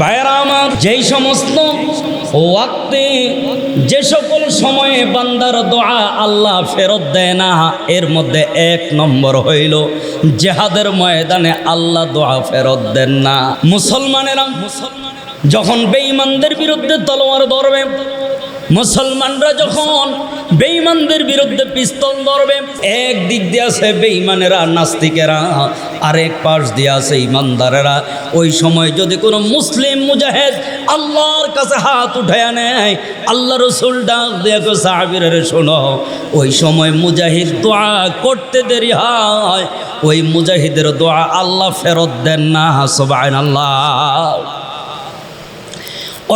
ভাইয়েরা আমার, যেই সমস্ত ওয়াক্তে যে সকল সময়ে বান্দার দোয়া আল্লাহ ফেরত দেয় না, এর মধ্যে এক নম্বর হইল জেহাদের ময়দানে আল্লাহ দোয়া ফেরত দেন না। মুসলমানেরা মুসলমান যখন বেঈমানদের বিরুদ্ধে তলোয়ার ধরবে মুসলমানরা যখন বেঈমানদের বিরুদ্ধে পিস্তল ধরবে, এক দিক দিয়ে আছে বেঈমানেরা, নাস্তিকেরা, আরেক পাশ দিয়ে আছে ইমানদারেরা ওই সময় যদি কোনো মুসলিম মুজাহিদ আল্লাহর কাছে হাত উঠায় নেয়, আল্লাহ রসুল ডাক দিয়ে সাহাবিরে শোনো। ওই সময় মুজাহিদ দোয়া করতে দেরি হয়। ওই মুজাহিদের দোয়া আল্লাহ ফেরত দেন না সবাই আল্লাহ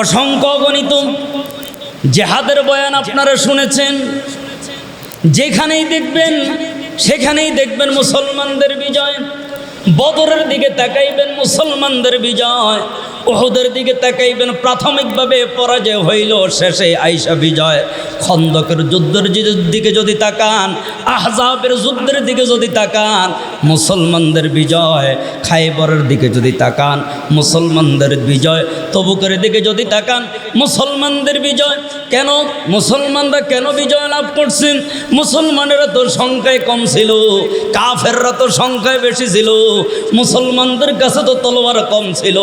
অসংখ্য গণিত জেহাদের বয়ান আপনারা শুনেছেন। যেখানেই দেখবেন, সেখানেই দেখবেন মুসলমানদের বিজয়। বদরের দিকে তাকাইবেন মুসলমানদের বিজয়। ওহদের দিকে তাকাইবেন, প্রাথমিকভাবে পরাজয় হইল শেষে আইসা বিজয়। খন্দকের যুদ্ধের দিকে যদি তাকান, আহজাবের যুদ্ধের দিকে যদি তাকান, মুসলমানদের বিজয় খাইবরের দিকে যদি তাকান, মুসলমানদের বিজয় তবুকের দিকে যদি তাকান, মুসলমানদের বিজয় কেন? মুসলমানরা কেন বিজয় লাভ করছেন? মুসলমানেরা তো সংখ্যায় কম ছিল, কাফেররা তো সংখ্যায় বেশি ছিল, মুসলমানদের কাছে তো তলোয়ার কম ছিল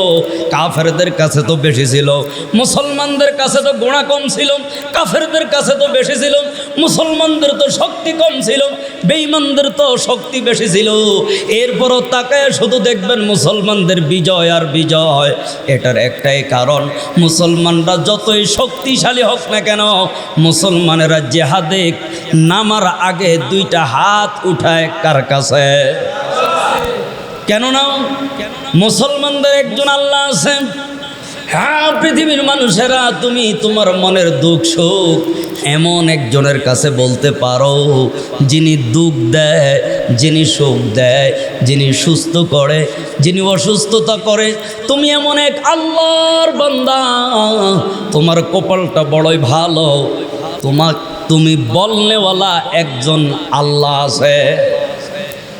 কাফেরদের কাছে তো বেশি ছিল, মুসলমানদের কাছে তো গোড়া কম ছিল, কাফেরদের কাছে তো বেশি ছিল, মুসলমানদের তো শক্তি কম ছিল, বেঈমানদের তো শক্তি বেশি ছিল। এরপরও তাকায় শুধু দেখবেন মুসলমানদের বিজয় আর বিজয়। এটার একটাই কারণ, মুসলমানরা যতই শক্তিশালী হোক না কেন, মুসলমানেরা জেহাদে নামার আগে দুইটা হাত উঠায় কার কাছে? কেননা মুসলমানদের একজন আল্লাহ আছেন হ্যাঁ পৃথিবীর মানুষেরা, তুমি তোমার মনের দুঃখ সুখ এমন একজনের কাছে বলতে পারো, যিনি দুঃখ দেয়, যিনি সুখ দেয়, যিনি সুস্থ করে, যিনি অসুস্থতা করে। তুমি এমন এক আল্লাহর বান্দা, তোমার কপালটা বড়ই ভালো। তোমার তুমি বলনেওয়ালা একজন আল্লাহ আছে।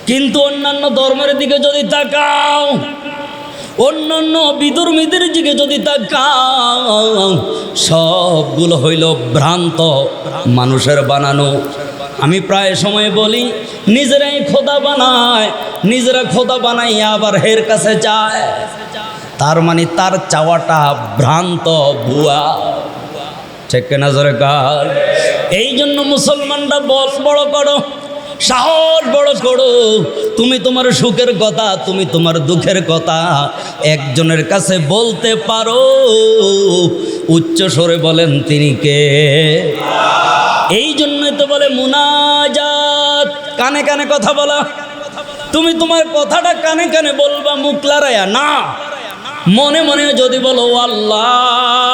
কিন্তু অন্যান্য ধর্মের দিকে যদি তাকাও, অন্যান্য বিদুর্মীদের দিকে যদি তাকাও, সবগুলো হইল ভ্রান্ত মানুষের বানানো। আমি প্রায় সময় বলি, নিজেরাই খোদা বানায়, নিজেরা খোদা বানাইয়া আবার হের কাছে যায় তার মানে তার চাওয়াটা ভ্রান্ত ভুয়া। ঠিক না জোরে কার? এই জন্য মুসলমানরা বল বড় করো। সাহস বড় করো তুমি তোমার সুখের কথা, তুমি তোমার দুঃখের কথা একজনের কাছে বলতে পারো। উচ্চ স্বরে বলেন তিনি কে? এই জন্যই তো বলে মুনাজাত। কানে কানে কথা বলা। তুমি তোমার কথাটা কানে কানে বলবা, মুখ লড়াইয়া। না। মনে মনে যদি বলো, আল্লাহ।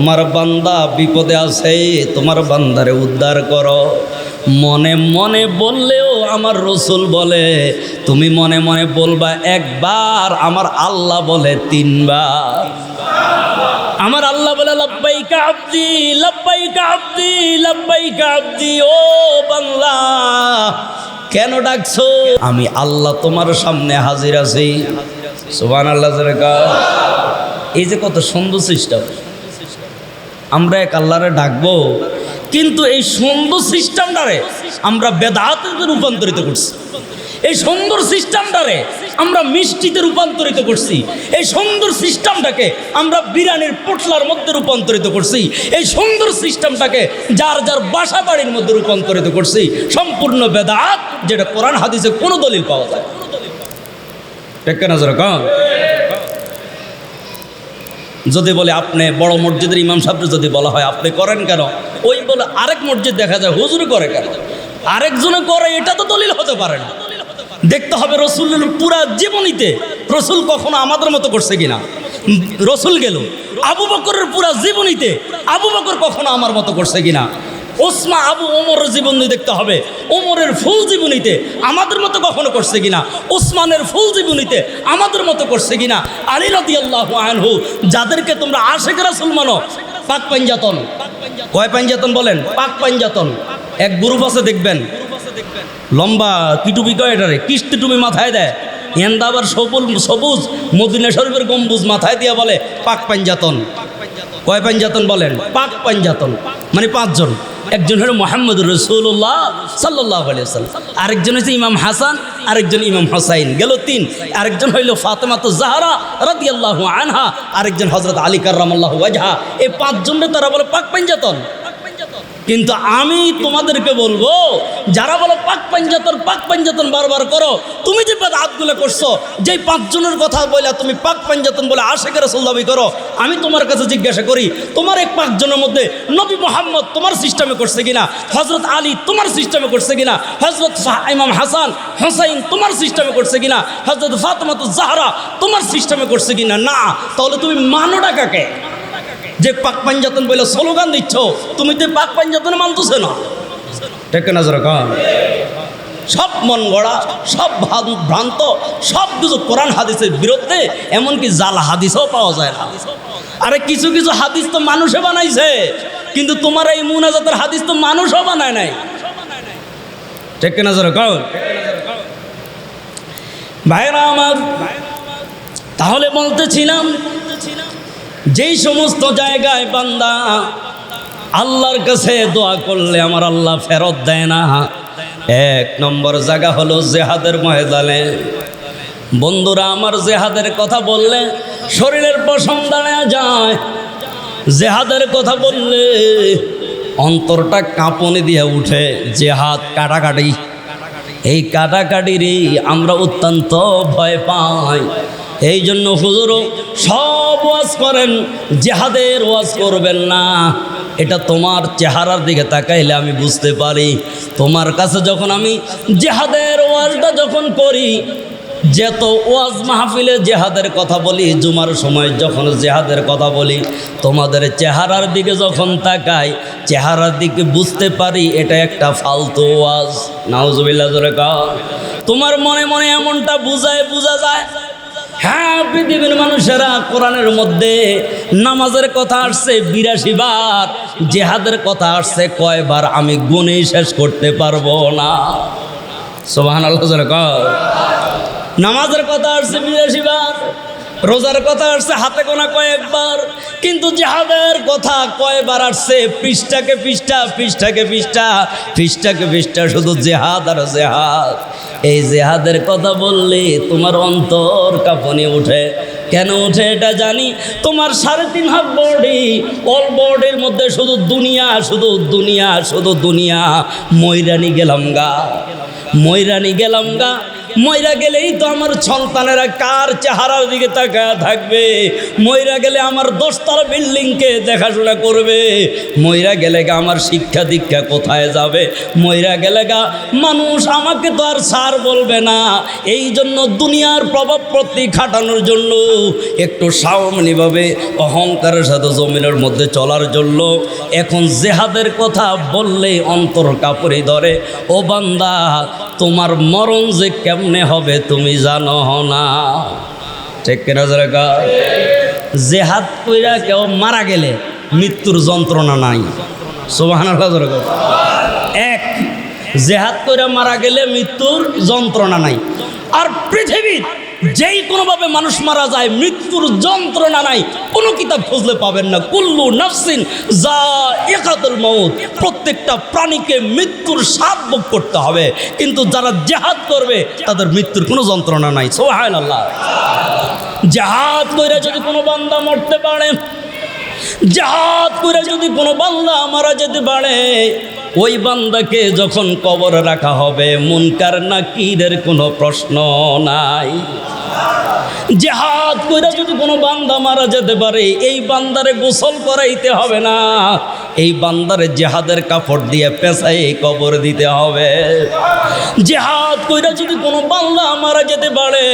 তোমার বান্দা বিপদে আছে, তোমার বান্দারে উদ্ধার করো। মনে মনে বললেও আমার রসুল বলে, তুমি মনে মনে বলবা একবার, আমার আল্লাহ বলে তিনবার। আমার আল্লাহ বলে লাব্বাই কাবদি লাব্বাই কাবদি লাব্বাই কাবদি ও বাংলা, কেন ডাকছো? আমি আল্লাহ তোমার সামনে হাজির আছি। সুবান আল্লাহ এই যে কত সুন্দর সিস্টেম। আমরা এক আল্লাহরে ডাকবো। কিন্তু এই সুন্দর সিস্টেমটারে আমরা বেদাতে রূপান্তরিত করছি। এই সুন্দর সিস্টেমটারে আমরা মিষ্টিতে রূপান্তরিত করছি। এই সুন্দর সিস্টেমটাকে আমরা বিরিয়ানির পোটলার মধ্যে রূপান্তরিত করছি। এই সুন্দর সিস্টেমটাকে যার যার বাসা বাড়ির মধ্যে রূপান্তরিত করছি। সম্পূর্ণ বেদাত যেটা কোরআন হাদিসে কোনো দলিল পাওয়া যায় ঠিক না জোরে কম যদি বলে আপনি বড় মসজিদের ইমাম সাহেব যদি বলা হয়, আপনি করেন কেন? ওই বলে আরেক মসজিদ দেখা যায়, হুজুর করে কেন? আরেকজনে করে, এটা তো দলিল হতে পারে না। দেখতে হবে রসুল পুরা জীবনীতে, রসুল কখনো আমাদের মতো করছে কিনা। রসুল গেল, আবু বকরের পুরা জীবনীতে, আবু বকর কখনো আমার মতো করছে কিনা। ওসমা আবু ওমরের জীবনী দেখতে হবে। ওমরের ফুল জীবনীতে আমাদের মতো কখনো করছে কিনা? ওসমানের ফুল জীবনীতে আমাদের মতো করছে কিনা? আলী রাদি আল্লাহ আনহু, যাদেরকে তোমরা আশেখ রাসুল মানো, পাক পাঞ্জাতন। কয় পাঞ্জাতন বলেন? পাক পাঞ্জাতন। এক গ্রুপ আছে, দেখবেন। লম্বা কি টুপি কয় এটারে? কিস্তি টুপি মাথায় দেয়। এন্দা আবার সবুজ সবুজ, মদিনা শরীফের গম্বুজ মাথায় দিয়ে বলে, পাক পাঞ্জাতন। কয় পাঞ্জাতন বলেন? পাক পাঞ্জাতন। মানে পাঁচজন। একজন হলো মোহাম্মদ রসুল্লাহ সাল্লাহ আরেকজন হয়েছে ইমাম হাসান, আরেকজন ইমাম হোসাইন। গেল তিন। আরেকজন হইল ফাতেমাত জাহারা রাদি আল্লাহ আনহা। আরেকজন হজরত আলী কার্লাহা এই পাঁচজনে তারা বলে পাক পাঞ্জাতন কিন্তু আমি তোমাদেরকে বলব, যারা বলো পাক পাঞ্জাতন পাক পাঞ্জাতন বারবার করো, তুমি যে হাতগুলো করছ, যেই পাঁচজনের কথা বলে তুমি পাক পাঞ্জাতন বলে আশেকের দাবি করো, আমি তোমার কাছে জিজ্ঞাসা করি, তোমার এই পাঁচজনের মধ্যে নবী মোহাম্মদ তোমার সিস্টেমে করছে কিনা হজরত আলী তোমার সিস্টেমে করছে কিনা হজরত ইমাম হাসান, হোসাইন তোমার সিস্টেমে করছে কিনা হজরত ফাতমাত জাহরা তোমার সিস্টেমে করছে কিনা? না, তাহলে তুমি মানোটা কাকে? যে পাক পাঞ্জাতন বলে স্লোগান দিচ্ছ, তুমি তো পাক পাঞ্জাতন মানতেছে না। ঠিক না জোরে কন? সব মন গড়া, সব ভ্রান- ভ্রান্ত, সব কিছু কোরআন হাদিসের বিরুদ্ধে, এমনকি জাল হাদিসও পাওয়া যায় না। আরে কিছু কিছু হাদিস তো মানুষে বানাইছে, কিন্তু তোমার এই মুনাজাতের হাদিস তো মানুষও বানায় নাই। ঠিক না জোরে কন? ভাইরা আমার, তাহলে বলতেছিলাম যেই সমস্ত জায়গায় বান্দা আল্লাহর কাছে দোয়া করলে আমার আল্লাহ ফেরত দেয় না। এক নম্বর জায়গা হলো জেহাদের ময়দানে। বন্ধুরা, আমার জেহাদের কথা বললে শরীরের পশম দাঁড়ায় যায়। জেহাদের কথা বললে অন্তরটা কাঁপনি দিয়ে উঠে। জেহাদ কাটাকাটি। এই কাটাকাটিরই আমরা অত্যন্ত ভয় পাই। এই জন্য হুজুরও সব ওয়াজ করেন, জেহাদের ওয়াজ করবেন না। এটা তোমার চেহারার দিকে তাকাইলে আমি বুঝতে পারি। তোমার কাছে যখন আমি জেহাদের ওয়াজটা যখন করি, যেত ওয়াজ মাহফিলে জেহাদের কথা বলি, জুমার সময় যখন জেহাদের কথা বলি, তোমাদের চেহারার দিকে যখন তাকাই, চেহারার দিকে বুঝতে পারি, এটা একটা ফালতু ওয়াজ। নাউজুবিল্লাহ, জোরে তোমার মনে মনে এমনটা বুঝায়, বোঝা যায়? হ্যাঁ পৃথিবীর মানুষেরা কোরআনের মধ্যে নামাজের কথা আসছে বিরাশি বার, জেহাদের কথা আসছে কয়বার আমি গুনে শেষ করতে পারব না। সোহান আল্লাহ জোরে নামাজের কথা আসছে বিরাশি বার রোজার কথা আসছে, হাতে গোনা কয়েকবার। কিন্তু জেহাদের কথা কয়বার আসছে? পৃষ্ঠাকে পৃষ্ঠা পৃষ্ঠাকে পৃষ্ঠা পৃষ্ঠাকে পৃষ্ঠা, শুধু জেহাদ আর জেহাদ। এই জেহাদের কথা বললে তোমার অন্তর কাঁপনি উঠে। কেন উঠে এটা জানি? তোমার সাড়ে তিন হাত বডি, অল বডির মধ্যে শুধু দুনিয়া শুধু দুনিয়া শুধু দুনিয়া। ময়রানি গেলাম গা, ময়রানি গেলাম গা। ময়রা গেলেই তো আমার সন্তানেরা কার চেহারার দিকে তাকায় থাকবে? ময়রা গেলে আমার দশতলা বিল্ডিংকে দেখাশোনা করবে। ময়রা গেলে গা আমার শিক্ষা দীক্ষা কোথায় যাবে? ময়রা গেলে গা মানুষ আমাকে তো আর সার বলবে না। এই জন্য দুনিয়ার প্রভাব প্রতি খাটানোর জন্য, একটু সামনিভাবে অহংকারের সাথে জমিনের মধ্যে চলার জন্য, এখন জেহাদের কথা বললেই অন্তর কাপড়ে ধরে, ও বান্দা, তোমার মরণ যে কেমনে হবে তুমি জানো না? ঠিক কেনা যে হাত জেহাদ কইরা কেউ মারা গেলে মৃত্যুর যন্ত্রণা নাই। সোহান এক, জেহাদ কইরা মারা গেলে মৃত্যুর যন্ত্রণা নাই। আর পৃথিবীর যেই কোনোভাবে মানুষ মারা যায়, মৃত্যুর যন্ত্রণা নাই, কোনো কিতাব খুঁজলে পাবেন না। কুল্লু নাফসিন যা একাতুল মৌত প্রত্যেকটা প্রাণীকে মৃত্যুর স্বাদ ভোগ করতে হবে। কিন্তু যারা জেহাদ করবে, তাদের মৃত্যুর কোনো যন্ত্রণা নাই। সোহায়ন আল্লাহ জাহাদ করে যদি কোনো বান্দা মরতে পারে জাহাদ করে যদি কোনো বান্দা মারা যেতে পারে, ওই বান্দাকে যখন কবর রাখা হবে, মুনকার নাকিরের কোনো প্রশ্ন নাই। জেহাদ করে যদি কোনো বান্দা মারা যেতে পারে, এই বান্দারে গোসল করাইতে হবে না। এই বান্দারে জেহাদের কাপড় দিয়ে পেঁচাই কবর দিতে হবে। জেহাদ কইরা যদি কোনো বান্দা মারা যেতে পারে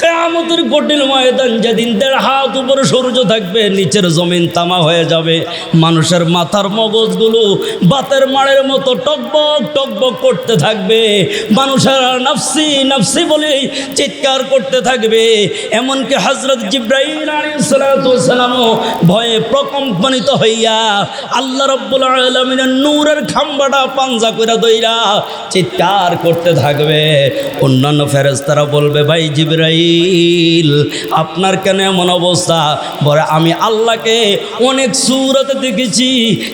কেয়ামতের কঠিন ময়দান যেদিন দেড় হাত উপরে সূর্য থাকবে, নিচের জমিন তামা হয়ে যাবে। মানুষের মাথার মগজগুলো বাতের মাড়ের মতো টকবক টকবক করতে থাকবে। মানুষের নাফসি নাফসি বলে চিৎকার করতে থাকবে। এমনকি হজরত জিব্রাহিম ভয়ে প্রকম্পনিত হইয়া আল্লাহ রব্বুল আলমিনের নূরের খাম্বাটা পাঞ্জা করে দইরা চিৎকার করতে থাকবে। অন্যান্য ফেরেস্তারা বলবে, ভাই জিবরাইল আপনার কেন এমন অবস্থা? বলে, আমি আল্লাহকে অনেক সুরতে দেখেছি,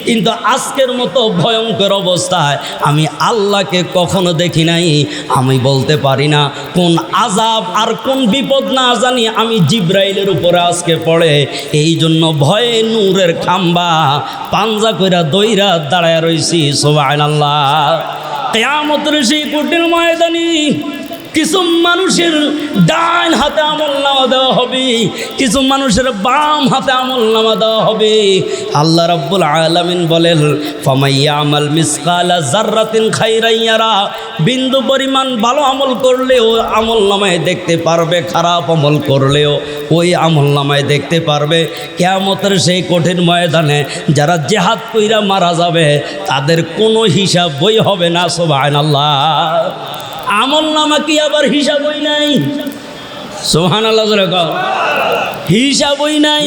কিন্তু আজকের মতো ভয়ঙ্কর অবস্থায় আমি আল্লাহকে কখনো দেখি নাই। আমি বলতে পারি না কোন আজাব আর কোন বিপদ না জানি আমি জিব্রাইলের উপরে আজকে পড়ে। এই জন্য ভয়ে নূরের খাম্বা পাঞ্জা কইরা দইরা দাঁড়ায় রইছি সোবাইন আল্লাহ কেয়ামতের সেই কঠিন ময়দানি কিছু মানুষের ডান হাতে আমল নামা দেওয়া হবে, কিছু মানুষের বাম হাতে আমল নামা দেওয়া হবে। আল্লাহ রাব্বুল আলামিন বলেন ফামাইয়া আমাল মিসকালা জাররাতিন খাইরাইয়ারা বিন্দু পরিমাণ ভালো আমল করলেও আমল নামায় দেখতে পারবে, খারাপ আমল করলেও ওই আমল নামায় দেখতে পারবে। কেয়ামতের সেই কঠিন ময়দানে যারা জেহাদ কইরা মারা যাবে, তাদের কোনো হিসাব বই হবে না, সুবহানাল্লাহ। আমল নামা কি আবার হিসাবই নাই? সোহান আল্লাহ হিসাবই নাই।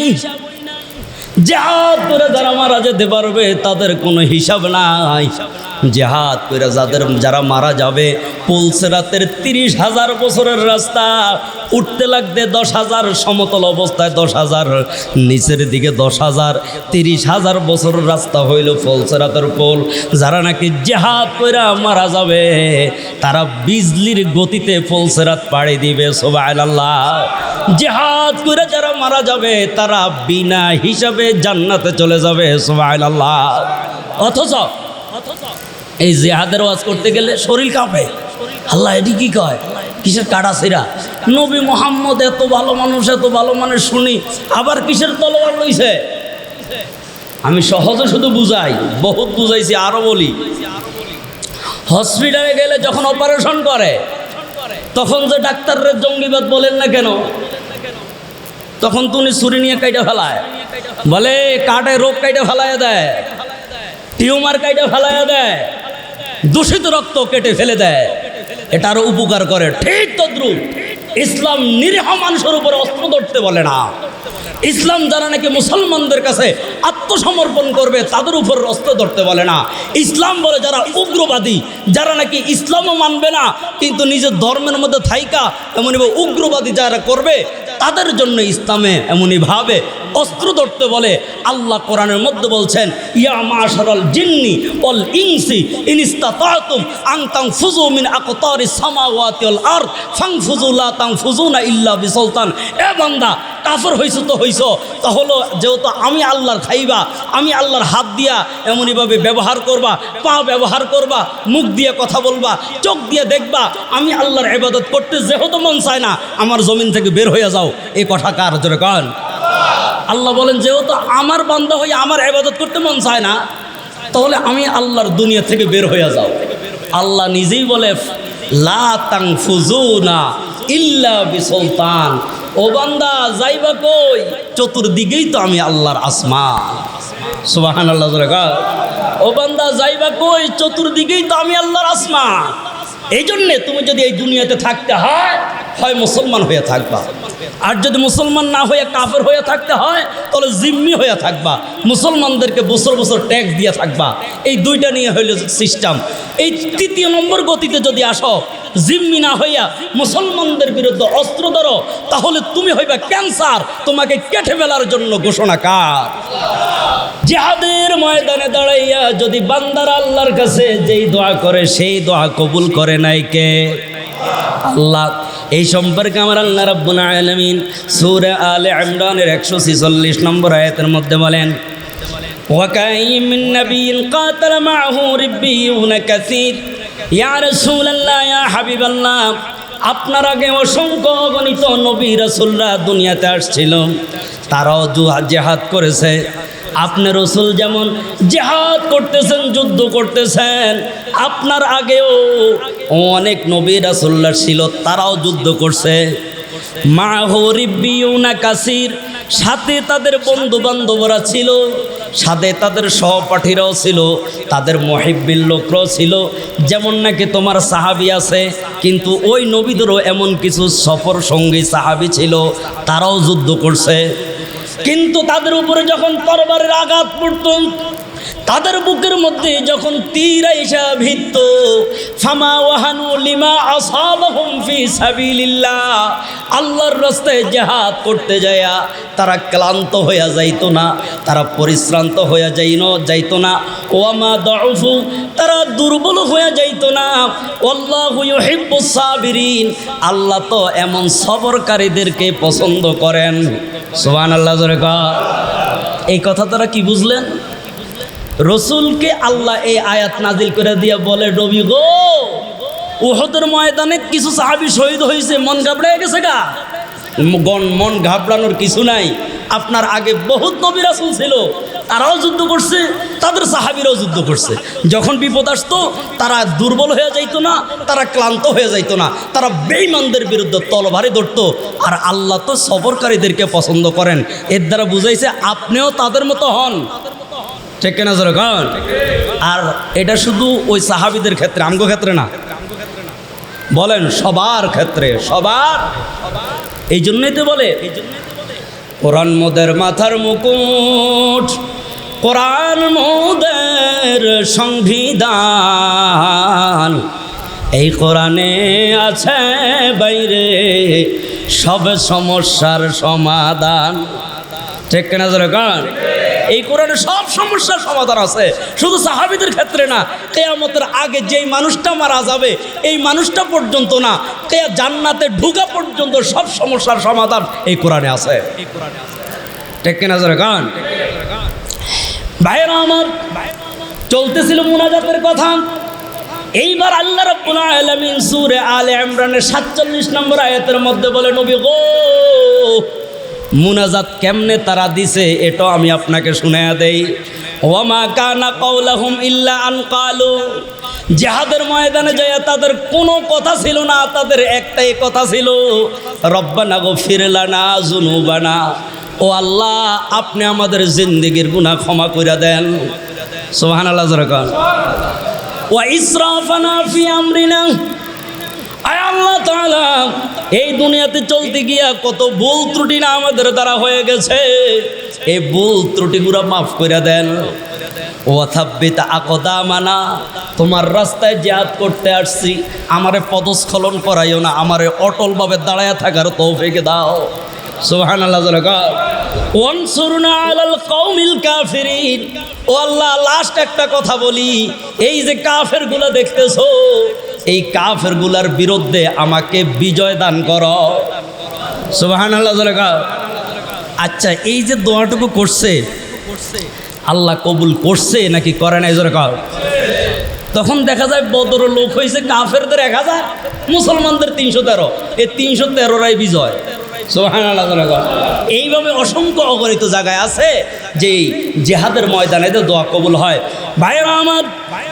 যা করে যারা মারা যেতে পারবে, তাদের কোনো হিসাব নাই। জেহাদ করে যাদের যারা মারা যাবে পুলসেরাতের তিরিশ হাজার বছরের রাস্তা, উঠতে লাগতে দশ হাজার, সমতল অবস্থায় দশ হাজার, নিচের দিকে দশ হাজার, তিরিশ হাজার বছরের রাস্তা হইল ফুলসেরাতের পোল। যারা নাকি জেহাদ করে মারা যাবে, তারা বিজলির গতিতে ফুলসেরাত পাড়ি দিবে সোবাই আল্লাহ জেহাদ করে যারা মারা যাবে, তারা বিনা হিসাবে জান্নাতে চলে যাবে সোবাই আল্লাহ অথচ এই জেহাদের ওয়াজ করতে গেলে শরীর কাঁপে। আল্লাহ এটি কি কয়? কিসের কাটা সিরা? নবী মোহাম্মদ এত ভালো মানুষ, এত ভালো মানুষ শুনি, আবার কিসের তলোয়ার লইছে? আমি সহজে শুধু বুঝাই, বহুত বুঝাইছি, আরও বলি। হসপিটালে গেলে যখন অপারেশন করে, তখন যে ডাক্তাররা জঙ্গিবাদ বলেন না কেন? তখন তুমি ছুরি নিয়ে কাইটা ফেলায়। বলে, কাটে, রোগ কাইটা ফেলায় দেয়। টিউমার কাইটা ফেলায় দেয়। দূষিত রক্ত কেটে ফেলে দেয়। এটা আরও উপকার করে। ঠিক তদ্রুপ। ইসলাম নিরীহ মানুষের উপরে অস্ত্র ধরতে বলে না। ইসলাম যারা নাকি মুসলমানদের কাছে আত্মসমর্পণ করবে, তাদের উপর অস্ত্র ধরতে বলে না। ইসলাম বলে যারা উগ্রবাদী, যারা নাকি ইসলামও মানবে না, কিন্তু নিজের ধর্মের মধ্যে থাইকা এমনই উগ্রবাদী যারা করবে, তাদের জন্য ইসলামে এমনই ভাবে অস্ত্র ধরতে বলে। আল্লাহ কোরআনের মধ্যে বলছেন, ইয়া মাশারাল জিন্নি ওয়াল ইনসি ইন ইসতাতাতুম আন তানফুযু মিন আকতারি সামাওয়াতি ওয়াল আরদ, ফানফুযু লা তানফুযুনা ইল্লা বিসুলতান। এ বান্দা, কাফর হইছো তো হইছো। তাহলে যেহেতু আমি আল্লাহর খাইবা, আমি আল্লাহর হাত দিয়া এমনইভাবে ব্যবহার করবা, পা ব্যবহার করবা, মুখ দিয়ে কথা বলবা, চোখ দিয়ে দেখবা, আমি আল্লাহর ইবাদত করতে যেহেতু মন চায় না, আমার জমিন থেকে বের হয়ে যাও। এই কথা কার জোরে কন? আল্লাহ বলেন, যেহেতু আমার বান্দা হয়ে আমার ইবাদত করতে মন চায় না, তাহলে আমি আল্লাহর দুনিয়া থেকে বের হয়ে যাও। আল্লাহ নিজেই বলে, লা তাং ইল্লা বিসুলতান। ও বান্দা, যাইবা কই? চতুর্দিকেই তো আমি আল্লাহর আসমা সুবাহান আল্লাহ ও বান্দা, যাইবা কই? চতুর্দিকেই তো আমি আল্লাহর আসমা এই জন্যে তুমি যদি এই দুনিয়াতে থাকতে হয় হয় মুসলমান হয়ে থাকবা। আর যদি মুসলমান না হয়ে কাফের হয়ে থাকতে হয়, তাহলে জিম্মি হয়ে থাকবা। মুসলমানদেরকে বছর বছর ট্যাক্স দিয়ে থাকবা। এই দুইটা নিয়ে হইল সিস্টেম এই তৃতীয় নম্বর গতিতে যদি আসো, জিম্মি না হইয়া মুসলমানদের বিরুদ্ধে অস্ত্র ধরো, তাহলে তুমি হইবা ক্যান্সার তোমাকে কেটে ফেলার জন্য ঘোষণা কার? জেহাদের ময়দানে দাঁড়াইয়া যদি বান্দার আল্লাহর কাছে যেই দোয়া করে, সেই দোয়া কবুল করে নাই কে? আল্লাহ এই সম্পর্কে আমার আল্লাহ রাব্বুল আলামিন সূরা আলে ইমরানের 146 নম্বর আয়াতের মধ্যে বলেন وكأي من نبي قاتل معه ربيون كثير يا رسول الله يا حبيب الله আপনার আগে অসংখ্য অগণিত নবী রসুলরা দুনিয়াতে আসছিল তারাও জুহা জেহাদ করেছে আপনি রসুল যেমন জেহাদ করতেছেন যুদ্ধ করতেছেন আপনার আগেও অনেক নবী রাসুল্লাহ ছিল, তারাও যুদ্ধ করছে। মা কাসির, সাথে তাদের বন্ধু বান্ধবরা ছিল, সাথে তাদের সহপাঠীরাও ছিল, তাদের মহিব্বিল লোকরাও ছিল, যেমন নাকি তোমার সাহাবি আছে, কিন্তু ওই নবীদেরও এমন কিছু সফর সঙ্গী সাহাবি ছিল, তারাও যুদ্ধ করছে। কিন্তু তাদের উপরে যখন তরবারের আঘাত পড়ত তাদের বুকের মধ্যে যখন তীর আইসা ভিত্ত ফামা ওয়াহানু লিমা আসাবাহুম ফি সাবিলিল্লাহ, আল্লাহর রাস্তায় জিহাদ করতে যায়া তারা ক্লান্ত হইয়া যাইতো না, তারা পরিশ্রান্ত হইয়া যাইন, যাইতো না। ওয়ামা দউফু তারা দুর্বল হইয়া যাইতো না। আল্লাহু ইউহিব্বুস সাবিরিন, আল্লাহ তো এমন সবরকারীদেরকে পছন্দ করেন। সুবহানাল্লাহ, জোরে এই কথা তারা কি বুঝলেন? রসুলকে আল্লাহ এই আয়াত নাজিল করে দিয়ে বলে, রবি গো, উহদের ময়দানে কিছু সাহাবি শহীদ হয়েছে মন ঘাবড়ে গেছে গা? গন মন ঘাবড়ানোর কিছু নাই। আপনার আগে বহুত নবী রাসুল ছিল, তারাও যুদ্ধ করছে, তাদের সাহাবিরাও যুদ্ধ করছে। যখন বিপদ আসতো, তারা দুর্বল হয়ে যাইতো না, তারা ক্লান্ত হয়ে যাইতো না, তারা বেইমানদের বিরুদ্ধে তলভারে ধরতো আর আল্লাহ তো সফরকারীদেরকে পছন্দ করেন। এর দ্বারা বুঝাইছে, আপনিও তাদের মতো হন। ঠিক কেনা জোরে কন? আর এটা শুধু ওই সাহাবিদের ক্ষেত্রে, আমগো ক্ষেত্রে না। বলেন, সবার ক্ষেত্রে, সবার। এই জন্যই তো বলে, কোরআন মোদের মাথার মুকুট, কোরআন মোদের সংবিধান। এই কোরআনে আছে বাইরে সব সমস্যার সমাধান। ঠিক কেনা জোরে কান? এই কোরআনে সব সমস্যার সমাধান আছে। শুধু সাহাবিদের ক্ষেত্রে না, কেয়ামতের আগে যেই মানুষটা মারা যাবে, এই মানুষটা পর্যন্ত না, কেয়া জান্নাতে ঢুকা পর্যন্ত সব সমস্যার সমাধান এই কোরআনে আছে। ঠিক কেনা জোরে কান? ভাইয়েরা আমার, চলতেছিল মুনাজাতের কথা। এইবার আল্লাহ রাব্বুল আলামিন সূরা আলে ইমরানের 47 নম্বর আয়াতের মধ্যে বলে, নবী গো মুনাজাত কেমনে তারা দিছে, এটাও আমি আপনাকে শুনাইয়া দেই। ওয়ামা কানা কাউলাহুম ইল্লা আন কালু। জাহাদের ময়দানে যায় তাদের কোনো কথা ছিল না, তাদের একটাই কথা ছিল, রব্বানা গফির লানা জুনুবানা ও আল্লাহ, আপনি আমাদের জিন্দেগির গুনাহ ক্ষমা করে দেন। সুবহানাল্লাহ জরাকান ওয়া ইসরাফানা ফি আমরিনা। আল্লাহ তাআলা এই দুনিয়াতে চলতে গিয়া কত ভুল ত্রুটি না আমাদের দ্বারা হয়ে গেছে। এই ভুল ত্রুটিগুলো মাফ করে দেন। ও থাব্বিত আকদা মানা তোমার রাস্তায় জিহাদ করতে আসছি, আমারে পদস্খলন করাইও না, আমারে অটলভাবে দাঁড়ায় থাকার তৌফিক দাও। সুবহান আল্লাহ ওয়ানসুরনা আলাল কওমিল কাফিরিন। ও আল্লাহ লাস্ট একটা কথা বলি, এই যে কাফেরগুলো দেখতেছো এই কাফেরগুলার বিরুদ্ধে আমাকে বিজয় দান করো। সুবহান আল্লাহ আচ্ছা এই যে দোয়াটুকু করছে, আল্লাহ কবুল করছে নাকি করে নাই, জোরে কাও। তখন দেখা যায় বদর লোক হয়েছে কাফেরদের এক হাজার, মুসলমানদের তিনশো তেরো। এই তিনশো তেরোরাই বিজয়। এইভাবে অসংখ্য অগণিত জায়গায় আছে যে জেহাদের ময়দানে দোয়া কবুল হয়। ভাইরা আমার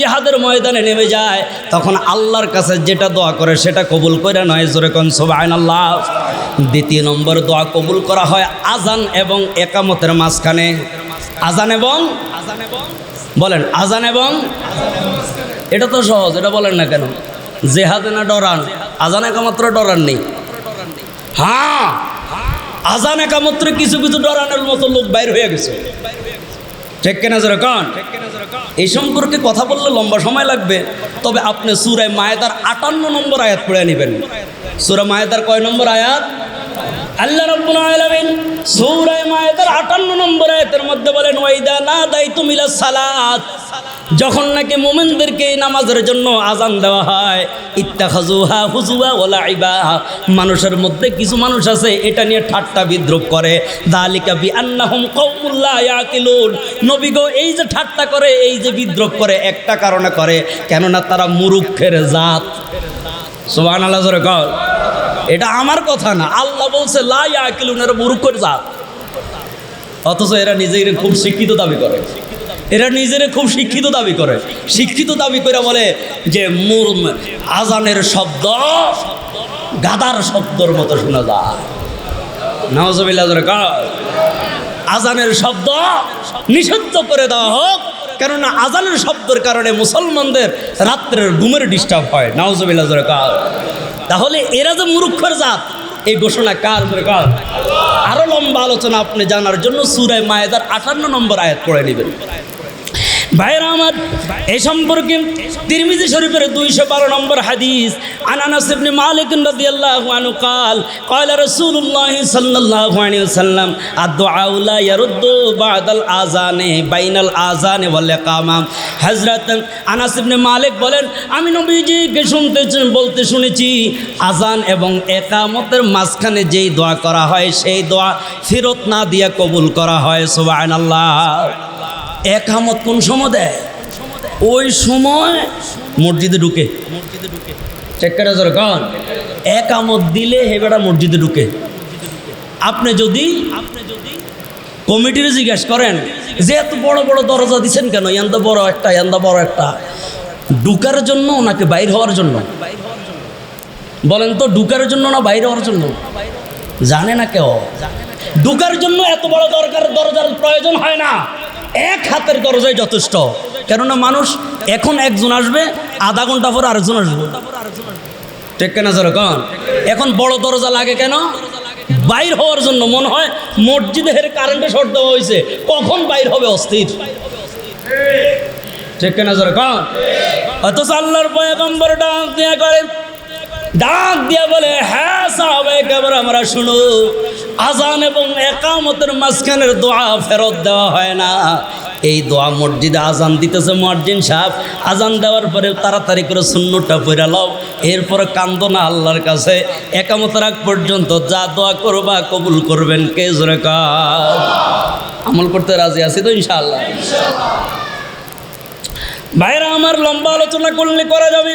জেহাদের ময়দানে নেমে যায়, তখন আল্লাহর কাছে যেটা দোয়া করে সেটা কবুল করে নয়, জোরে কোন সোবায়ন আল্লাহ দ্বিতীয় নম্বর দোয়া কবুল করা হয় আজান এবং একামতের মাঝখানে। আজান এবং? বলেন আজান এবং? এটা তো সহজ, এটা বলেন না কেন? জেহাদে না ডরান? আজান একামাত্র ডরান নেই। হ্যাঁ আজান একামাত্র কিছু কিছু ডরানোর মতো লোক বাইর হয়ে গেছে। ঠিক কেনা জোরে কন? এই সম্পর্কে কথা বললে লম্বা সময় লাগবে, তবে আপনি সুরায় মায়েদার আটান্ন নম্বর আয়াত পড়ে নেবেন। সুরা মায়েদার কয় নম্বর আয়াত? আল্লাহ রাব্বুল আলামিন সূরা মায়েদার 58 নম্বর আয়াতের মধ্যে বলেন ওয়াইদা না দাইতুম ইলা সালাত। যখন নাকি মোমেনদেরকে নামাজের জন্য আজান দেওয়া হয় ইত্তাখাজুহা হুজুয়া ওয়া লাইবা মানুষের মধ্যে কিছু মানুষ আছে, এটা নিয়ে ঠাট্টা বিদ্রুপ করে। দালিকা বি আন্নাহুম কওমুল লা ইয়াকিলুন। নবী গো, এই যে ঠাট্টা করে, এই যে বিদ্রুপ করে, একটা কারণে করে, কেননা তারা মুরুক্ষের জাত। সুবহানাল্লাহ, জোরে কর। এটা আমার কথা না, আল্লাহ বলছে লাই আকিলুন এরা মুরুক্ষের জাত। অথচ এরা নিজেদের খুব শিক্ষিত দাবি করে। এরা নিজেরা খুব শিক্ষিত দাবি করে। শিক্ষিত দাবি করে বলে যে মুর আজানের শব্দ গাদার শব্দর মতো শোনা যায়। আজানের শব্দ নিষিদ্ধ করে দেওয়া হোক, কেননা আজানের শব্দের কারণে মুসলমানদের রাত্রের ঘুমের ডিস্টার্ব হয়। নওয়াজবিল্লাহ তাহলে এরা যে মূর্খর জাত, এই ঘোষণা কার করে কার? আরও লম্বা আলোচনা আপনি জানার জন্য সুরায় মায়েদার আটান্ন নম্বর আয়াত পড়ে নেবেন। ভাইরা আমার এই সম্পর্কে তিরমিজি শরীফের দুইশো বারো নম্বর হাদিস আনানাস ইবনে মালিক রাদিয়াল্লাহু আনহু قال قال رسول الله صلى الله عليه وسلم الدعاء لا يرد بعد الاذان بين الاذان والاقامه হযরত আনাস ইবনে মালিক বলেন আমি নবীজিকে শুনতে বলতে শুনেছি আজান এবং একামতের মাঝখানে যেই দোয়া করা হয় সেই দোয়া ফেরত না দিয়া কবুল করা হয় সুবহানাল্লাহ একামত কোন সময় দেয়? ওই সময় মসজিদে ঢুকে। চেক করে জোরে কন। একামত দিলে হেবেটা মসজিদে ঢুকে। আপনি যদি আপনি যদি কমিটির জিজ্ঞেস করেন, যে এত বড় বড় দরজা দিচ্ছেন কেন? ইয়ান্দা বড় একটা, ইয়ান্দা বড় একটা। ঢুকার জন্য নাকি বাইর হওয়ার জন্য? বলেন তো, ঢুকার জন্য না বাইর হওয়ার জন্য? জানে না কেউ। ঢুকার জন্য এত বড় দরকার, দরজার প্রয়োজন হয় না। এক হাতের দরজায় যথেষ্ট। কেননা মানুষ এখন একজন আসবে, আধা ঘণ্টা পর আরেকজন আসবে। ঠিক কেনা জোরে কন? এখন বড় দরজা লাগে কেন? বাইর হওয়ার জন্য মনে হয় মসজিদের কারেন্টে শর্ট দেওয়া হয়েছে। কখন বাইর হবে অস্থির? ঠিক কেনা জোরে কন? অথচ আল্লাহর পয়গম্বর ডাক দেয়া করে ডাক দিয়া বলে হ্যাঁ কেবর আমরা শুনো। আজান এবং একামতের মাঝখানের দোয়া ফেরত দেওয়া হয় না। এই দোয়া মসজিদে আজান দিতেছে মর্জিন সাহেব। আজান দেওয়ার পরে তাড়াতাড়ি করে শূন্যটা পইরা লাও এরপরে কান্দ না আল্লাহর কাছে। একামতের আগ পর্যন্ত যা দোয়া করবা কবুল করবেন কে জোরে আমল করতে রাজি আছি তো ইনশাআল্লাহ। ভাইরা, আমার লম্বা আলোচনা করলে করা যাবে।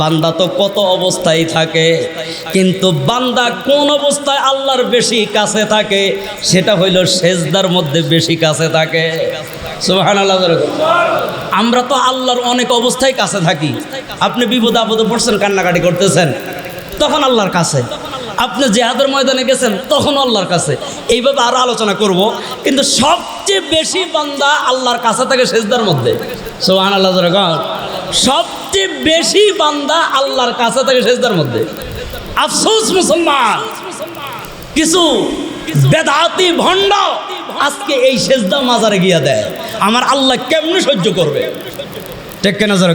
বান্দা তো কত অবস্থায় থাকে, কিন্তু বান্দা কোন অবস্থায় আল্লাহর বেশি কাছে থাকে, সেটা হইল সেজদার মধ্যে বেশি কাছে থাকে। আমরা তো আল্লাহর অনেক অবস্থায় কাছে থাকি। আপনি বিপদ আপদে পড়ছেন, কান্নাকাটি করতেছেন, তখন আল্লাহর কাছে। আপনি জেহাদের ময়দানে গেছেন, তখন আল্লাহর কাছে। এইভাবে আরও আলোচনা করব, কিন্তু সবচেয়ে বেশি বান্দা আল্লাহর কাছে থাকে সেজদার মধ্যে। সোহান আল্লাহ সবচেয়ে বেশি বান্দা আল্লাহর কাছে থাকে সেজদার মধ্যে। আফসোস মুসলমান। কিছু বেদাতি ভণ্ড আজকে এই সেজদা মাজারে গিয়া দেয়। আমার আল্লাহ কেমনে সহ্য করবে? টেক্কে নজর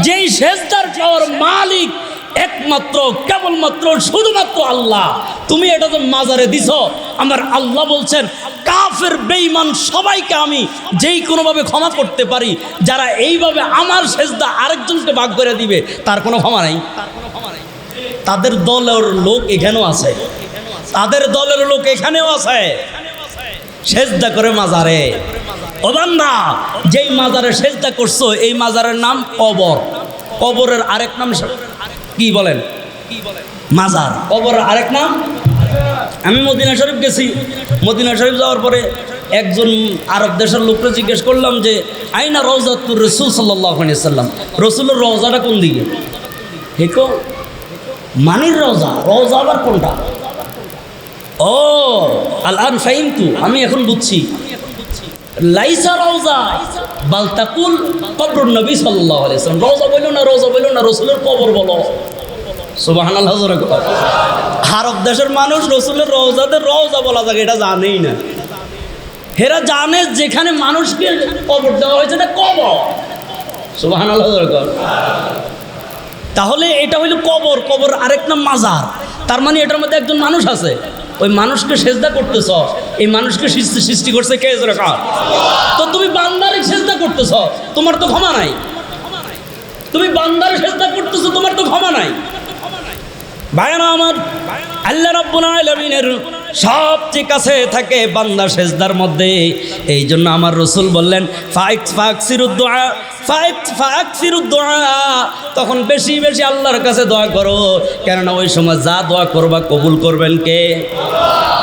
যেই সেজদার পাওয়ার মালিক একমাত্র, কেবলমাত্র, শুধুমাত্র আল্লাহ। তুমি এটা তো মাজারে দিছ, আমার আল্লাহ বলছেন, কাফের, বেঈমান সবাইকে আমি যেই কোনোভাবে ক্ষমা করতে পারি, যারা এইভাবে আমার সেজদা আরেকজনকে ভাগ করে দিবে, তার কোনো ক্ষমা নাই। তাদের দলের লোক এখানেও আছে। তাদের দলের লোক এখানেও আছে। সেজদা করে মাজারে। ও বান্দা, যেই মাজারে সেজদা করছ, এই মাজারের নাম কবর। কবরের আরেক নাম কি বলেন? মাজার। কবরের আরেক নাম? আমি মদিনা শরীফ গেছি। মদিনা শরীফ যাওয়ার পরে একজন আরব দেশের লোককে জিজ্ঞেস করলাম যে আইনা রওজাতুর রসুল সাল্লাম? রসুলের রওজাটা কোন দিকে? হেকো মানির রওজা? রওজা আবার কোনটা? ও আল আন ফাইমতু আমি এখন বুঝছি। লাইসা রওজা। বালতাকুল কবর নবী সাল্লাল্লাহু আলাইহি ওয়াসাল্লাম। রওজা বলো না রওজা বলো না, রসুলের কবর বলো। কথা আরব দেশের মানুষ রসুলের রওজাতে রওজা বলা যায় এটা জানেই না। হেরা জানে যেখানে মানুষকে কবর দেওয়া হয়েছে, এটা কবর। কথা তাহলে এটা হইল কবর কবর আরেক নাম মাজার। তার মানে এটার মধ্যে একজন মানুষ আছে। ওই মানুষকে সেজদা করতেছ, এই মানুষকে সৃষ্টি করছে কে কর? তো তুমি বান্দারে সেজদা করতেছ, তোমার তো ক্ষমা নাই। তুমি বান্দারে সেজদা করতেছ, তোমার তো ক্ষমা নাই। ভাইয়ানা আমার, আল্লাহ রাব্বুল আলামিনের সবচেয়ে কাছে থাকে বান্দা সেজদার মধ্যে। এই জন্য আমার রসুল বললেন ফাইক ফাকসিরুদ্দোয়া ফাইক সিরুদ্দোয়া তখন বেশি বেশি আল্লাহর কাছে দোয়া করো। কেননা ওই সময় যা দোয়া করবা কবুল করবেন কে?